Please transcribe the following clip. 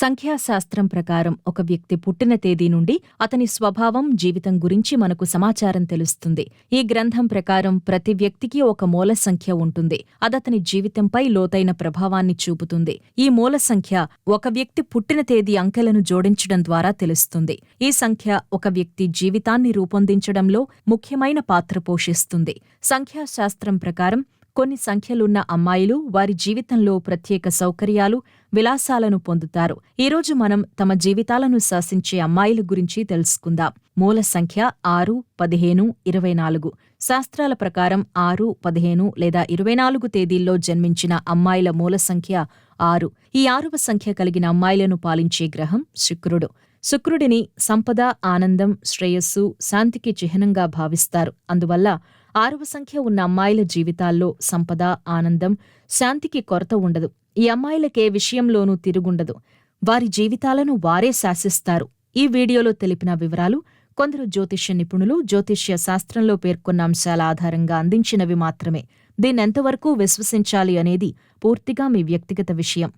సంఖ్యాశాస్త్రం ప్రకారం ఒక వ్యక్తి పుట్టిన తేదీ నుండి అతని స్వభావం జీవితం గురించి మనకు సమాచారం తెలుస్తుంది. ఈ గ్రంథం ప్రకారం ప్రతి వ్యక్తికి ఒక మూల సంఖ్య ఉంటుంది. అదతని జీవితంపై లోతైన ప్రభావాన్ని చూపుతుంది. ఈ మూల సంఖ్య ఒక వ్యక్తి పుట్టిన తేదీ అంకెలను జోడించడం ద్వారా తెలుస్తుంది. ఈ సంఖ్య ఒక వ్యక్తి జీవితాన్ని రూపొందించడంలో ముఖ్యమైన పాత్ర పోషిస్తుంది. సంఖ్యాశాస్త్రం ప్రకారం కొన్ని సంఖ్యలున్న అమ్మాయిలు వారి జీవితంలో ప్రత్యేక సౌకర్యాలు విలాసాలను పొందుతారు. ఈరోజు మనం తమ జీవితాలను శాసించే అమ్మాయిల గురించి తెలుసుకుందాం. మూల సంఖ్య ఆరు పదిహేను ఇరవై నాలుగు. శాస్త్రాల ప్రకారం ఆరు పదిహేను లేదా ఇరవై నాలుగు తేదీల్లో జన్మించిన అమ్మాయిల మూల సంఖ్య ఆరు. ఈ ఆరవ సంఖ్య కలిగిన అమ్మాయిలను పాలించే గ్రహం శుక్రుడు. శుక్రుడిని సంపద ఆనందం శ్రేయస్సు శాంతికి చిహ్నంగా భావిస్తారు. అందువల్ల ఆరవ సంఖ్య ఉన్న అమ్మాయిల జీవితాల్లో సంపద ఆనందం శాంతికి కొరత ఉండదు. ఈ అమ్మాయిలకే విషయంలోనూ తిరుగుండదు. వారి జీవితాలను వారే శాసిస్తారు. ఈ వీడియోలో తెలిపిన వివరాలు కొందరు జ్యోతిష్య నిపుణులు జ్యోతిష్య శాస్త్రంలో పేర్కొన్న అంశాల ఆధారంగా అందించినవి మాత్రమే. దీన్నెంతవరకు విశ్వసించాలి అనేది పూర్తిగా మీ వ్యక్తిగత విషయం.